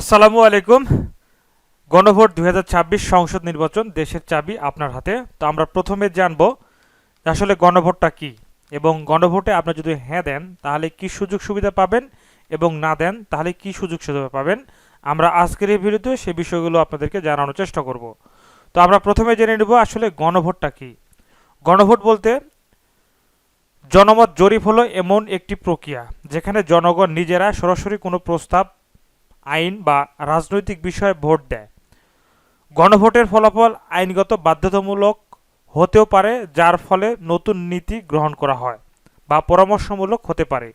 আসসালামু আলাইকুম। গণভোট দুই হাজার ছাব্বিশ সংসদ নির্বাচন দেশের চাবি আপনার হাতে। তো আমরা প্রথমে জানব আসলে গণভোটটা কি এবং গণভোটে আপনি যদি হ্যাঁ দেন, তাহলে কি সুযোগ সুবিধা পাবেন এবং না দেন, তাহলে কি সুযোগ সুবিধা পাবেন? আমরা আজকের এই ভিডিওতে সেই বিষয়গুলো আপনাদেরকে জানানোর চেষ্টা করব। তো আমরা প্রথমে জেনে নেব আসলে গণভোটটা কি। গণভোট বলতে জনমত জরিপ হলো এমন একটি প্রক্রিয়া, যেখানে জনগণ নিজেরা সরাসরি কোনো প্রস্তাব আইন বা রাজনৈতিক বিষয়ে ভোট দেয়। গণভোটের ফলাফল আইনগত বাধ্যতামূলক হতেও পারে, যার ফলে নতুন নীতি গ্রহণ করা হয় বা পরামর্শমূলক হতে পারে,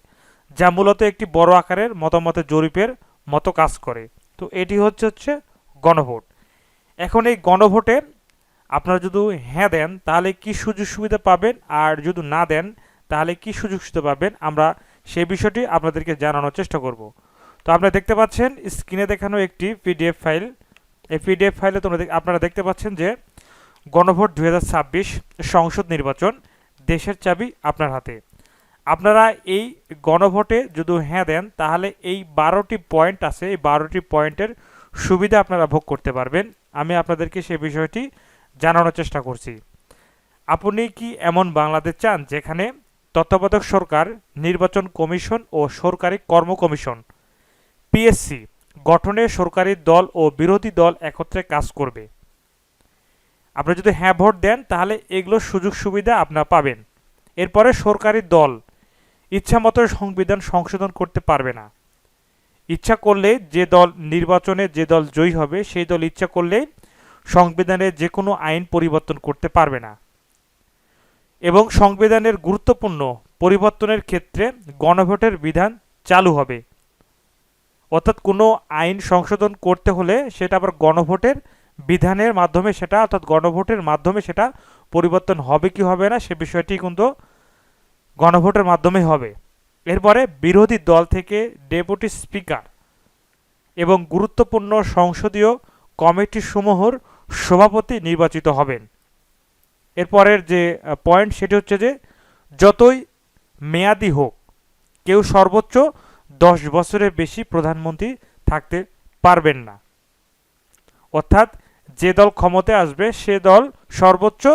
যা মূলত একটি বড় আকারের মতামতের জরিপের মতো কাজ করে। তো এটি হচ্ছে হচ্ছে গণভোট। এখন এই গণভোটে আপনারা যদি হ্যাঁ দেন, তাহলে কি সুযোগ সুবিধা পাবেন? আর যদি না দেন, তাহলে কি সুযোগ সুবিধা পাবেন? আমরা সেই বিষয়টি আপনাদেরকে জানানোর চেষ্টা করব। তো আপনারা দেখতে পাচ্ছেন, স্ক্রিনে দেখানো একটি পিডিএফ ফাইল। এই পিডিএফ ফাইলে তোমরা আপনারা দেখতে পাচ্ছেন যে, গণভোট দু হাজার ছাব্বিশ সংসদ নির্বাচন দেশের চাবি আপনার হাতে। আপনারা এই গণভোটে যদি হ্যাঁ দেন, তাহলে এই বারোটি পয়েন্ট আছে, এই বারোটি পয়েন্টের সুবিধা আপনারা ভোগ করতে পারবেন। আমি আপনাদেরকে সেই বিষয়টি জানানোর চেষ্টা করছি। আপনি কি এমন বাংলাদেশ চান যেখানে তত্ত্বাবধায়ক সরকার, নির্বাচন কমিশন ও সরকারি কর্ম কমিশন পিএসসি গঠনে সরকারি দল ও বিরোধী দল একত্রে কাজ করবে। আপনি যদি হ্যাঁ ভোট দেন, তাহলে এগুলো সুযোগ সুবিধা আপনারা পাবেন। এরপরে সরকারি দল ইচ্ছামতো সংবিধান সংশোধন করতে পারবে না। ইচ্ছা করলে যে দল নির্বাচনে যে দল জয়ী হবে, সেই দল ইচ্ছা করলে সংবিধানে যে কোনো আইন পরিবর্তন করতে পারবে না। এবং সংবিধানের গুরুত্বপূর্ণ পরিবর্তনের ক্ষেত্রে গণভোটের বিধান চালু হবে। অর্থাৎ কোনো আইন সংশোধন করতে হলে সেটা আবার গণভোটের বিধানের মাধ্যমে সেটা, অর্থাৎ গণভোটের মাধ্যমে সেটা পরিবর্তন হবে কি হবে না সে বিষয়টি কিন্তু গণভোটের মাধ্যমে হবে। এরপরে বিরোধী দল থেকে ডেপুটি স্পিকার এবং গুরুত্বপূর্ণ সংসদীয় কমিটি সমূহর সভাপতি নির্বাচিত হবেন। এরপরের যে পয়েন্ট সেটি হচ্ছে যে, যতই মেয়াদি হোক, কেউ সর্বোচ্চ দশ বছরের বেশি প্রধানমন্ত্রী থাকতে পারবেন না। অর্থাৎ যে দল ক্ষমতায় আসবে, সে দল সর্বোচ্চ,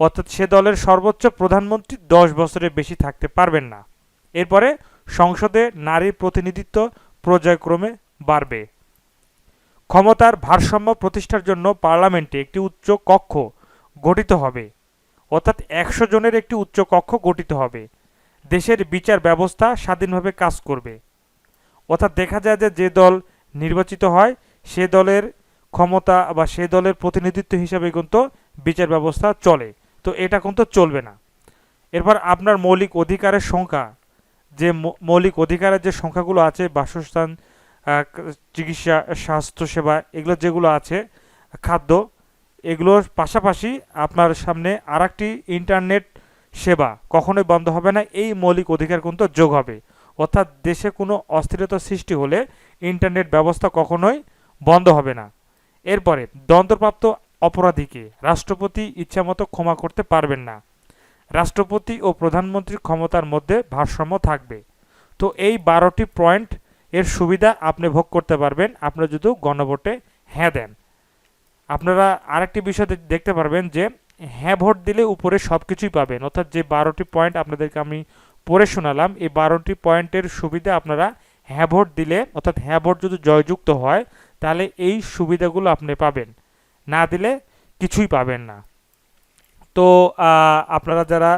অর্থাৎ সে দলের সর্বোচ্চ প্রধানমন্ত্রী দশ বছরের বেশি থাকতে পারবেন না। এরপরে সংসদে নারীর প্রতিনিধিত্ব পর্যায়ক্রমে বাড়বে। ক্ষমতার ভারসাম্য প্রতিষ্ঠার জন্য পার্লামেন্টে একটি উচ্চ কক্ষ গঠিত হবে। অর্থাৎ একশো জনের একটি উচ্চ কক্ষ গঠিত হবে। দেশের বিচার ব্যবস্থা স্বাধীনভাবে কাজ করবে। অর্থাৎ দেখা যায় যে যে দল নির্বাচিত হয়, সে দলের ক্ষমতা বা সে দলের প্রতিনিধিত্ব হিসাবে কিন্তু বিচার ব্যবস্থা চলে। তো এটা কিন্তু চলবে না। এরপর আপনার মৌলিক অধিকারের সংখ্যা। যে মৌলিক অধিকারের যে সংখ্যাগুলো আছে, বাসস্থান চিকিৎসা, স্বাস্থ্যসেবা, এগুলো যেগুলো আছে, খাদ্য, এগুলোর পাশাপাশি আপনার সামনে আর ইন্টারনেট সেবা। কখনোই বন্ধ হবে না, এই মৌলিক অধিকার কিন্তু যোগ হবে। অর্থাৎ দেশে কোনো অস্থিরতা সৃষ্টি হলে ইন্টারনেট ব্যবস্থা কখনোই বন্ধ হবে না। এরপরে দণ্ডপ্রাপ্ত অপরাধীকে রাষ্ট্রপতি ইচ্ছামতো ক্ষমা করতে পারবেন না। রাষ্ট্রপতি ও প্রধানমন্ত্রীর ক্ষমতার মধ্যে ভারসাম্য থাকবে। তো এই বারোটি পয়েন্ট এর সুবিধা আপনি ভোগ করতে পারবেন। আপনারা যদি গণভোটে হ্যাঁ দেন। আপনারা আরেকটি বিষয় দেখতে পারবেন যে হ্যাঁ ভোট দিলে উপরে সব কিছুই পাবেন। অর্থাৎ যে বারোটি পয়েন্ট আপনাদেরকে আমি পড়ে শোনালাম, এই বারোটি পয়েন্টের সুবিধা আপনারা হ্যাঁ ভোট দিলে, অর্থাৎ হ্যাঁ ভোট যদি জয়যুক্ত হয়, তাহলে এই সুবিধাগুলো আপনি পাবেন। না দিলে কিছুই পাবেন না। তো আপনারা যারা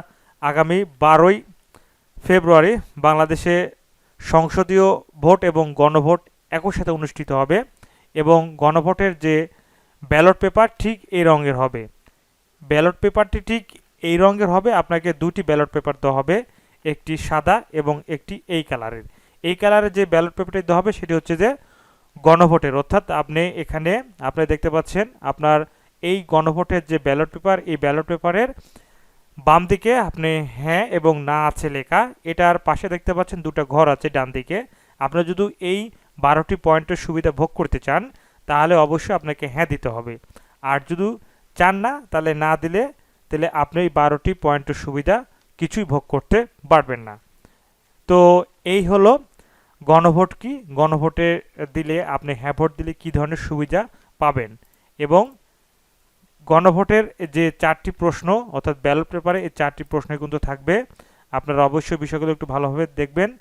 আগামী বারোই ফেব্রুয়ারি বাংলাদেশে সংসদীয় ভোট এবং গণভোট একই সাথে অনুষ্ঠিত হবে এবং গণভোটের যে ব্যালট পেপার ঠিক এই রঙের হবে। ব্যালট পেপারটি ঠিক এই রঙের হবে। আপনাকে দুটি ব্যালট পেপার দেওয়া হবে, একটি সাদা এবং একটি এই কালারের। এই কালারের যে ব্যালট পেপারটি দেওয়া হবে, সেটি হচ্ছে যে গণভোটের। অর্থাৎ আপনি এখানে, আপনি দেখতে পাচ্ছেন আপনার এই গণভোটের যে ব্যালট পেপার, এই ব্যালট পেপারের বাম দিকে আপনি হ্যাঁ এবং না আছে লেখা। এটার পাশে দেখতে পাচ্ছেন দুটো ঘর আছে ডান দিকে। আপনি যদি এই বারোটি পয়েন্টের সুবিধা ভোগ করতে চান, তাহলে অবশ্যই আপনাকে হ্যাঁ দিতে হবে। আর যদি চান না, তাহলে না দিলে, তাহলে আপনি এই বারোটি পয়েন্টের সুবিধা কিছুই ভোগ করতে পারবেন না। তো এই হলো গণভোট কি? গণভোটে দিলে আপনি হ্যাঁ ভোট দিলে কী ধরনের সুবিধা পাবেন? এবং গণভোটের যে চারটি প্রশ্ন, অর্থাৎ ব্যালট পেপারে এই চারটি প্রশ্ন কিন্তু থাকবে। আপনারা অবশ্যই বিষয়গুলো একটু ভালোভাবে দেখবেন।